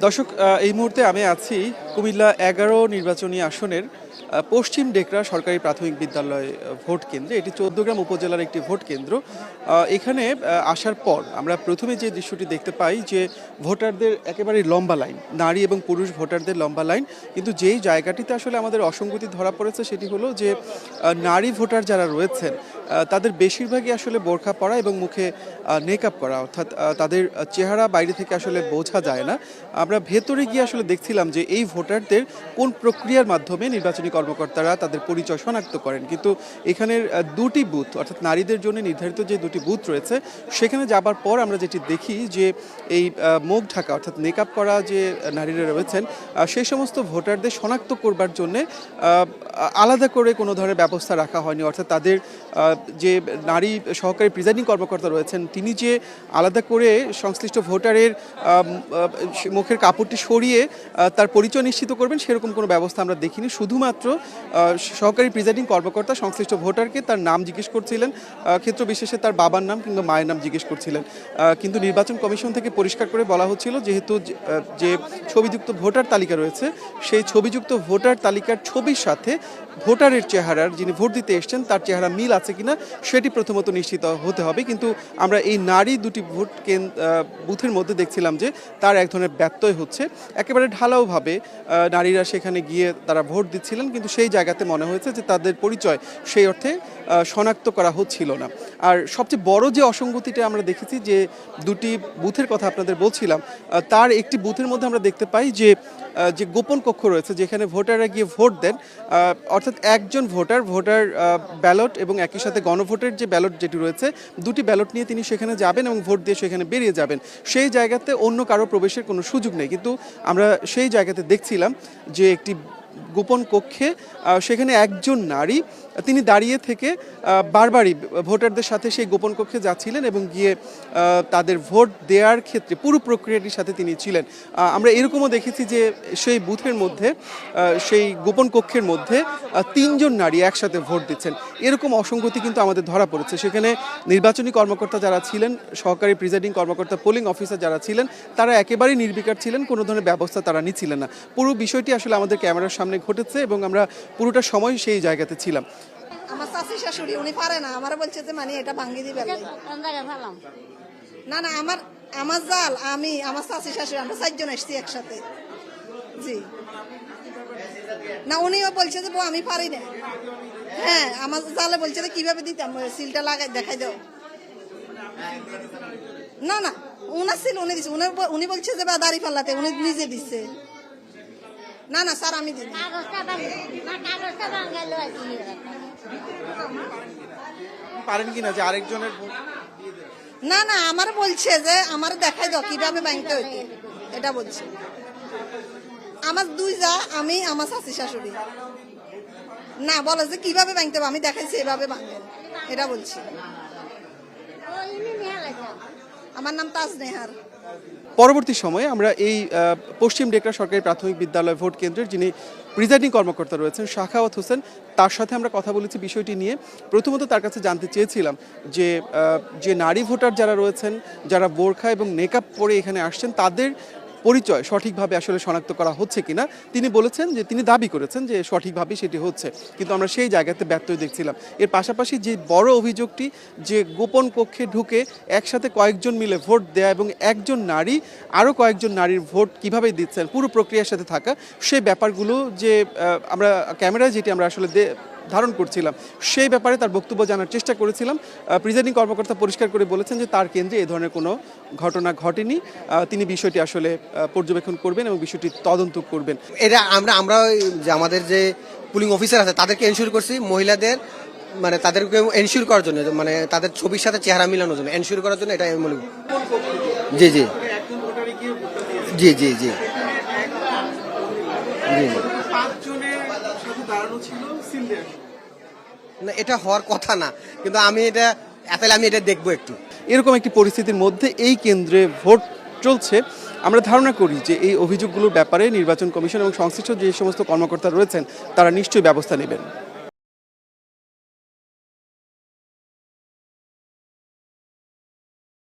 দর্শক এই মুহূর্তে আমি আছি কুমিল্লা এগারো নির্বাচনী আসনের পশ্চিম ডেকরা সরকারি প্রাথমিক বিদ্যালয় ভোট কেন্দ্রে। এটি চৌদ্দগ্রাম উপজেলার একটি ভোট কেন্দ্র। এখানে আসার পর আমরা প্রথমে যে দৃশ্যটি দেখতে পাই যে ভোটারদের একেবারে লম্বা লাইন, নারী এবং পুরুষ ভোটারদের লম্বা লাইন। কিন্তু যেই জায়গাটিতে আসলে আমাদের অসঙ্গতি ধরা পড়েছে সেটি হলো যে নারী ভোটার যারা রয়েছেন তাদের বেশিরভাগই আসলে বোরখা পরা এবং মুখে মেকআপ করা। অর্থাৎ তাদের চেহারা বাইরে থেকে আসলে বোঝা যায় না। আমরা ভেতরে গিয়ে আসলে দেখছিলাম যে এই ভোটারদের কোন প্রক্রিয়ার মাধ্যমে নির্বাচনী কর্মকর্তারা তাদের পরিচয় শনাক্ত করেন? কিন্তু এখানের দুটি বুথ, অর্থাৎ নারীদের জন্য নির্ধারিত যে দুটি বুথ রয়েছে, সেখানে যাবার পর আমরা যেটি দেখি যে এই মুখ ঢাকা, অর্থাৎ মেকআপ করা যে নারীরা রয়েছেন সেই সমস্ত ভোটারদের শনাক্ত করবার জন্যে আলাদা করে কোনো ধরনের ব্যবস্থা রাখা হয়নি। অর্থাৎ তাদের যে নারী সহকারী প্রিজাইডিং কর্মকর্তা রয়েছেন, তিনি যে আলাদা করে সংশ্লিষ্ট ভোটারের মুখের কাপড়টি সরিয়ে তার পরিচয় নিশ্চিত করবেন সেরকম কোনো ব্যবস্থা আমরা দেখিনি। শুধুমাত্র সহকারী প্রিজাইডিং কর্মকর্তা সংশ্লিষ্ট ভোটারকে তার নাম জিজ্ঞেস করছিলেন ক্ষেত্র বিশেষে তার বাবার নাম কিংবা মায়ের নাম জিজ্ঞেস করছিলেন। কিন্তু নির্বাচন কমিশন থেকে পরিষ্কার করে বলা হচ্ছিল যেহেতু যে- ছবিযুক্ত ভোটার তালিকা রয়েছে সেই ছবিযুক্ত ভোটার তালিকার ছবির সাথে ভোটারের চেহারার যিনি ভোট দিতে এসছেন তার চেহারা মিল আছে কিনা সেটি প্রথমত নিশ্চিত হতে হবে। কিন্তু আমরা এই নারী দুটি ভোট কেন- আহ, বুথের মধ্যে দেখছিলাম যে তার এক ধরনের ব্যত্যয় হচ্ছে। একেবারে ঢালাওভাবে নারীরা সেখানে গিয়ে তারা ভোট দিচ্ছিলেন, কিন্তু সেই জায়গাতে মনে হয়েছে যে তাদের পরিচয় সেই অর্থে শনাক্ত করা হচ্ছিল না। আর সবচেয়ে বড় যে অসঙ্গতিটা আমরা দেখেছি যে দুটি বুথের কথা আপনাদের বলছিলাম তার একটি বুথের মধ্যে আমরা দেখতে পাই যে যে গোপন কক্ষ রয়েছে, যেখানে ভোটাররা গিয়ে ভোট দেন অর্থাৎ একজন ভোটার ভোটার ব্যালট এবং একই সাথে গণভোটের যে ব্যালট যেটি রয়েছে, দুটি ব্যালট নিয়ে তিনি সেখানে যাবেন এবং ভোট দিয়ে সেখানে বেরিয়ে যাবেন। সেই জায়গাতে অন্য কারও প্রবেশের কোনো সুযোগ নেই। কিন্তু আমরা সেই জায়গাতে দেখছিলাম যে একটি গোপন কক্ষে সেখানে একজন নারী, তিনি দাঁড়িয়ে থেকে বারবারই ভোটারদের সাথে সেই গোপন কক্ষে যাচ্ছিলেন এবং গিয়ে তাদের ভোট দেওয়ার ক্ষেত্রে, পুরো প্রক্রিয়াটির সাথে তিনি ছিলেন। আমরা এরকমও দেখেছি যে সেই বুথের মধ্যে সেই গোপন কক্ষের মধ্যে তিনজন নারী একসাথে ভোট দিচ্ছেন। এরকম অসঙ্গতি কিন্তু আমাদের ধরা পড়েছে। সেখানে নির্বাচনী কর্মকর্তা যারা ছিলেন, সহকারী প্রিজাইডিং কর্মকর্তা, পোলিং অফিসার যারা ছিলেন, তারা একেবারেই নির্বিকার ছিলেন, কোনো ধরনের ব্যবস্থা তারা নিচ্ছিলেন না। পুরো বিষয়টি আসলে আমাদের ক্যামেরার সামনে ঘটেছে এবং আমরা পুরোটা সময় সেই জায়গাতে ছিলাম। আমার শাশি শাশুড়ি, উনি পারে না। আমার বলছে যে মানে এটা ভাঙ্গি দিবে না না, আমার আমার জাল, আমি, আমার শাশি শাশুড়ি, আমরা চারজন এসছি একসাথে। জি। না, উনিও বলছে যে, বউ, আমি পারি না। হ্যাঁ আমার জালে বলছে যে, কীভাবে দিতাম? সিলটা লাগাই, দেখাই দাও। না না, উনার সিল উনি দিচ্ছে উনি বলছে যে, বা, দাড়ি পাল্লাতে উনি নিজে দিচ্ছে না না স্যার আমি দিই না, আর কি। পারেন কিনা যে আরেকজনের না না আমার বলছে যে আমার দেখাই দাও কীভাবে ব্যাংকতে হইতে এটা বলছে। আমার দুই যা আমি আমার শাশি শাশুড়ি। না বলে যে কীভাবে ব্যাংকতে আমি দেখাইছি এভাবে ভাঙেন এটা বলছি। আমার নাম তাজ নেহার। পরবর্তী সময়ে আমরা এই পশ্চিম ডেকরা সরকারি প্রাথমিক বিদ্যালয় ভোট কেন্দ্রের যিনি প্রিজাইডিং কর্মকর্তা রয়েছেন শাখাওয়াত হোসেন, তার সাথে আমরা কথা বলেছি বিষয়টি নিয়ে। প্রথমত তার কাছে জানতে চেয়েছিলাম যে যে নারী ভোটার যারা রয়েছেন, যারা বোরখা এবং মেকআপ পরে এখানে আসছেন, তাদের পরিচয় সঠিকভাবে আসলে শনাক্ত করা হচ্ছে কিনা, তিনি বলেছেন যে, তিনি দাবি করেছেন যে সঠিকভাবে সেটি হচ্ছে। কিন্তু আমরা সেই জায়গাতে ব্যর্থই দেখছিলাম। এর পাশাপাশি যে বড় অভিযোগটি যে গোপন কক্ষে ঢুকে একসাথে কয়েকজন মিলে ভোট দেয়া এবং একজন নারী, আরও কয়েকজন নারীর ভোট কীভাবে দিচ্ছেন, পুরো প্রক্রিয়ার সাথে থাকা সেই ব্যাপারগুলো যে আমরা ক্যামেরায় যেটি আমরা আসলে ধারণ করছিলাম। সেই ব্যাপারে তার বক্তব্য জানার চেষ্টা করেছিলাম। প্রিজাইডিং কর্মকর্তা পরিষ্কার করে বলেছেন যে তার কেন্দ্রে এ ধরনের কোনো ঘটনা ঘটেনি। তিনি বিষয়টি আসলে পর্যবেক্ষণ করবেন এবং বিষয়টি তদন্ত করবেন। এটা আমরা আমরা যে আমাদের যে পুলিং অফিসার আছে তাদেরকে এনশিওর করছি মহিলাদের মানে তাদেরকে এনশিওর করার জন্য মানে তাদের ছবির সাথে চেহারা মিলানোর জন্য এনশিওর করার জন্য এটা আমি বলি জি জি। জি জি জি। জি না এটা হওয়ার কথা না কিন্তু আমি এটা তাহলে আমি এটা দেখব একটু। এরকম একটি পরিস্থিতির মধ্যে এই কেন্দ্রে ভোট চলছে। আমরা ধারণা করি যে এই অভিযোগগুলোর ব্যাপারে নির্বাচন কমিশন এবং সংশ্লিষ্ট যে সমস্ত কর্মকর্তা রয়েছেন তারা নিশ্চয়ই ব্যবস্থা নেবেন।